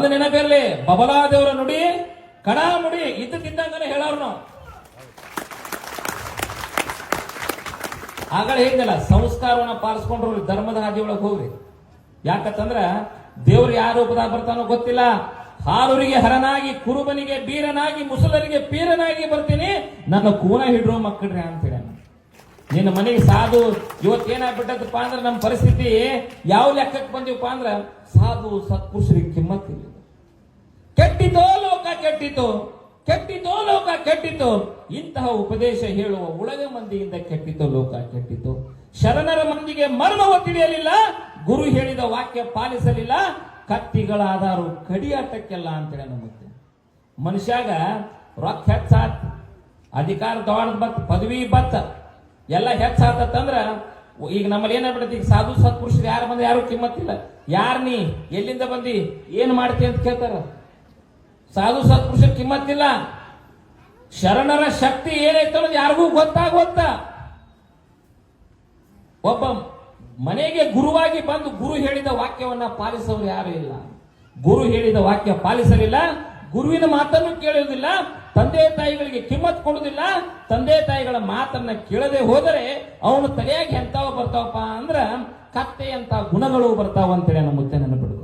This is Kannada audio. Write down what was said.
ಒಂದು ನೆನಪಿರಲಿ, ಬಬಲಾದೇವರ ನುಡಿ, ಕಡಾ ನುಡಿ ತಿಂದಂಗನೆ ಹೇಳೋರು ನಾವು ಆಗಳ ಹೇಳಿದಲ್ಲ ಸಂಸ್ಕಾರವನ್ನ ಪಾಲಿಸ್ಕೊಂಡ್ರು ಧರ್ಮದ ಹಾದಿ ಒಳಗೆ ಹೋಗ್ರಿ. ಯಾಕಂತಂದ್ರ, ದೇವ್ರು ಯಾವ ರೂಪದಾಗ ಬರ್ತಾನೋ ಗೊತ್ತಿಲ್ಲ. ಹಾರೂರಿಗೆ ಹರನಾಗಿ, ಕುರುಬನಿಗೆ ಬೀರನಾಗಿ, ಮುಸಲರಿಗೆ ಪೀರನಾಗಿ ಬರ್ತೀನಿ. ನನ್ನ ಕೂನ ಹಿಡ್ರೋ ಮಕ್ಕಳ್ರಿ ಅಂತೇಳಿ ನಿನ್ನ ಮನೆಗೆ ಸಾಧು ಇವತ್ತು ಇವತ್ತೇನಾಗ್ಬಿಟ್ಟದಪ್ಪ ಅಂದ್ರೆ ನಮ್ಮ ಪರಿಸ್ಥಿತಿ ಯಾವ ಲೆಕ್ಕಕ್ಕೆ ಬಂದಿವಪ್ಪ ಅಂದ್ರೆ ಸಾಧು ಸತ್ಪುರುಷರಿಗೆ ಕಿಮ್ಮತ್ತಿಲ್ಲ ಕೆಟ್ಟಿತೋ ಲೋಕ ಕೆಟ್ಟಿತು. ಕೆಟ್ಟಿತೋ ಲೋಕ ಕೆಟ್ಟಿತು. ಇಂತಹ ಉಪದೇಶ ಹೇಳುವ ಉಳಗ ಮಂದಿಯಿಂದ ಕೆಟ್ಟಿತು ಲೋಕ ಕೆಟ್ಟಿತು. ಶರಣರ ಮಂದಿಗೆ ಮರ್ಮವ ತಿಳಿಯಲಿಲ್ಲ. ಗುರು ಹೇಳಿದ ವಾಕ್ಯ ಪಾಲಿಸಲಿಲ್ಲ. ಕತ್ತಿಗಳಾದಾರು ಕಡಿಯಾಟಕ್ಕೆಲ್ಲ ಅಂತೇಳಿ ನಮಗೆ ಮನುಷ್ಯಾಗ ರೊಕ್ಕ ಹೆಚ್ಚಾತ್, ಅಧಿಕಾರ ದೊಡ್ಡ ಬತ್, ಪದವಿ ಬತ್ತ ಎಲ್ಲ ಹೆಚ್ಚಾತಂದ್ರ ಈಗ ನಮ್ಮಲ್ಲಿ ಏನಾಗ್ಬಿಡತ್ತೆ ಈಗ ಸಾಧು ಸತ್ಪುರುಷರು ಯಾರು ಬಂದ ಯಾರು ಕಿಮ್ಮತ್ತಿಲ್ಲ. ಯಾರು ನೀ? ಎಲ್ಲಿಂದ ಬಂದಿ? ಏನ್ ಮಾಡ್ತಿ ಅಂತ ಕೇಳ್ತಾರ. ಸಾಧು ಸತ್ಪುರುಷರು ಕಿಮ್ಮತ್ತಿಲ್ಲ. ಶರಣರ ಶಕ್ತಿ ಏನೈತೆ ಅನ್ನೋದು ಯಾರಿಗೂ ಗೊತ್ತಾಗೋತ್ತ ಒಬ್ಬ ಮನೆಗೆ ಗುರುವಾಗಿ ಬಂದು ಗುರು ಹೇಳಿದ ವಾಕ್ಯವನ್ನ ಪಾಲಿಸೋರು ಯಾರು ಇಲ್ಲ. ಗುರು ಹೇಳಿದ ವಾಕ್ಯ ಪಾಲಿಸಲಿಲ್ಲ. ಗುರುವಿನ ಮಾತನ್ನು ಕೇಳುವುದಿಲ್ಲ. ತಂದೆ ತಾಯಿಗಳಿಗೆ ಕಿಮ್ಮತ್ ಕೊಡುವುದಿಲ್ಲ ತಂದೆ ತಾಯಿಗಳ ಮಾತನ್ನ ಕೇಳದೆ ಹೋದರೆ ಅವನು ತಲೆಯಾಗಿ ಎಂತಾವ ಬರ್ತಾವಪ್ಪ ಅಂದ್ರ ಕತ್ತೆ ಅಂತ ಗುಣಗಳು ಬರ್ತಾವ ಅಂತೇಳಿ ನಮ್ಮ ಮುತ್ತೆ ನೆನಪಿಡ್ಕೊ